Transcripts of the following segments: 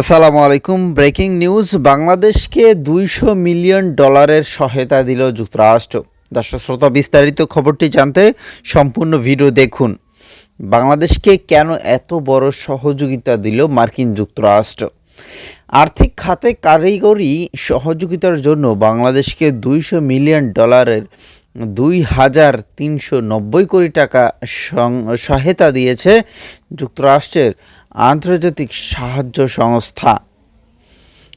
আসসালামু আলাইকুম। Breaking news, বাংলাদেশকে দুইশো মিলিয়ন ডলারের সহায়তা দিল যুক্তরাষ্ট্র। দর্শক শ্রোতা, বিস্তারিত খবরটি জানতে সম্পূর্ণ ভিডিও দেখুন। বাংলাদেশকে কেন এত বড় সহযোগিতা দিল মার্কিন যুক্তরাষ্ট্র? আর্থিক খাতে কারিগরি সহযোগিতার জন্য বাংলাদেশকে দুইশো মিলিয়ন ডলারের দুই হাজার তিনশো নব্বই কোটি টাকা সহায়তা দিয়েছে যুক্তরাষ্ট্রের আন্তর্জাতিক সাহায্য সংস্থা।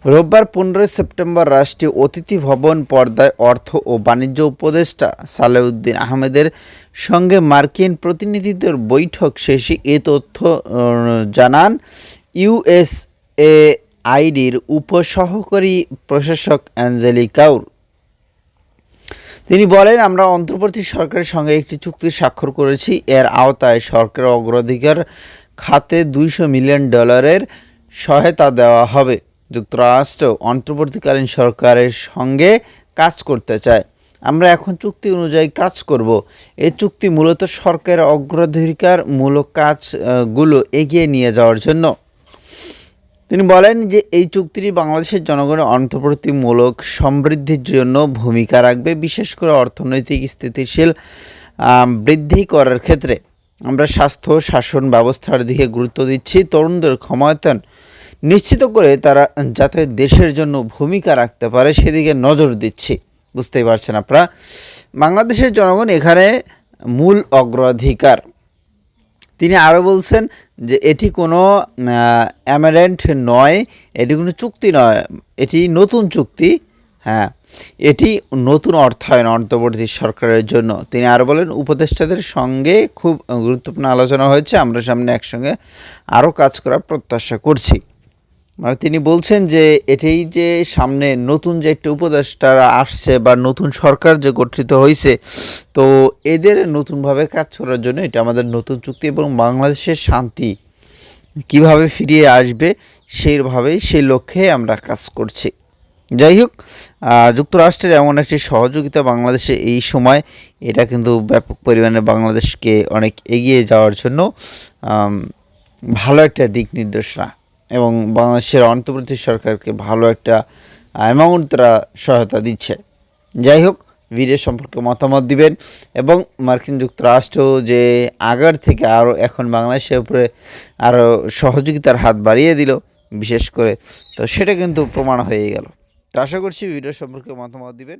রোববার পনেরোই সেপ্টেম্বর রাষ্ট্রীয় অতিথি ভবন পর্দায় অর্থ ও বাণিজ্য উপদেষ্টা সালেউদ্দিন আহমেদের সঙ্গে মার্কিন প্রতিনিধিদের বৈঠক শেষে এ তথ্য জানান ইউএসএ আইডির উপসহকারী প্রশাসক অ্যাঞ্জেলি কাউর তিনি বলেন, আমরা অন্তর্বর্তী সরকারের সঙ্গে একটি চুক্তি স্বাক্ষর করেছি। এর আওতায় সরকারের অগ্রাধিকার খাতে দুইশো মিলিয়ন ডলারের সহায়তা দেওয়া হবে। যুক্তরাষ্ট্র অন্তর্বর্তীকালীন সরকারের সঙ্গে কাজ করতে চায়। আমরা এখন চুক্তি অনুযায়ী কাজ করব। এই চুক্তি মূলত সরকারের অগ্রাধিকারমূলক কাজগুলো এগিয়ে নিয়ে যাওয়ার জন্য। তিনি বলেন যে এই চুক্তিটি বাংলাদেশের জনগণের অন্তর্বর্তীমূলক সমৃদ্ধির জন্য ভূমিকা রাখবে, বিশেষ করে অর্থনৈতিক স্থিতিশীল বৃদ্ধি করার ক্ষেত্রে। আমরা স্বাস্থ্য, শাসন ব্যবস্থার দিকে গুরুত্ব দিচ্ছি। তরুণদের ক্ষমতায়ন নিশ্চিত করে তারা যাতে দেশের জন্য ভূমিকা রাখতে পারে, সেদিকে নজর দিচ্ছি। বুঝতেই পারছেন আপনারা? বাংলাদেশের জনগণ এখানে মূল অগ্রাধিকার। তিনি আরও বলছেন যে এটি কোনো অ্যামারেন্ট নয়, এটি কোনো চুক্তি নয়, এটি নতুন চুক্তি হ্যাঁ এটি নতুন অর্থায়ন অন্তর্বর্তী সরকারের জন্য। তিনি আরও বলেন, উপদেষ্টাদের সঙ্গে খুব গুরুত্বপূর্ণ আলোচনা হয়েছে, আমরা সামনে একসঙ্গে আরও কাজ করার প্রত্যাশা করছি। মানে তিনি বলছেন যে এটাই যে সামনে নতুন যে একটা উপদেষ্টারা আসছে বা নতুন সরকার যে গঠিত হয়েছে তো এদের নতুনভাবে কাজ করার জন্য এটা আমাদের নতুন চুক্তি এবং বাংলাদেশের শান্তি কীভাবে ফিরিয়ে আসবে সেইভাবেই সেই লক্ষ্যে আমরা কাজ করছি। যাই হোক যুক্তরাষ্ট্রের এমন একটি সহযোগিতা বাংলাদেশে এই সময়, এটা কিন্তু ব্যাপক পরিমাণে বাংলাদেশকে অনেক এগিয়ে যাওয়ার জন্য ভালো একটা দিক নির্দেশনা। এবং বাংলাদেশের অন্তর্বর্তী সরকারকে ভালো একটা অ্যামাউন্ট তারা সহায়তা দিচ্ছে। যাই হোক, ভিডিও সম্পর্কে মতামত দিবেন এবং মার্কিন যুক্তরাষ্ট্র যে আগার থেকে আরও এখন বাংলাদেশের উপরে আরও সহযোগিতার হাত বাড়িয়ে দিল, বিশেষ করে, তো সেটা কিন্তু প্রমাণ হয়ে গেল। তো আশা করছি ভিডিও সম্পর্কে মতামত দিবেন।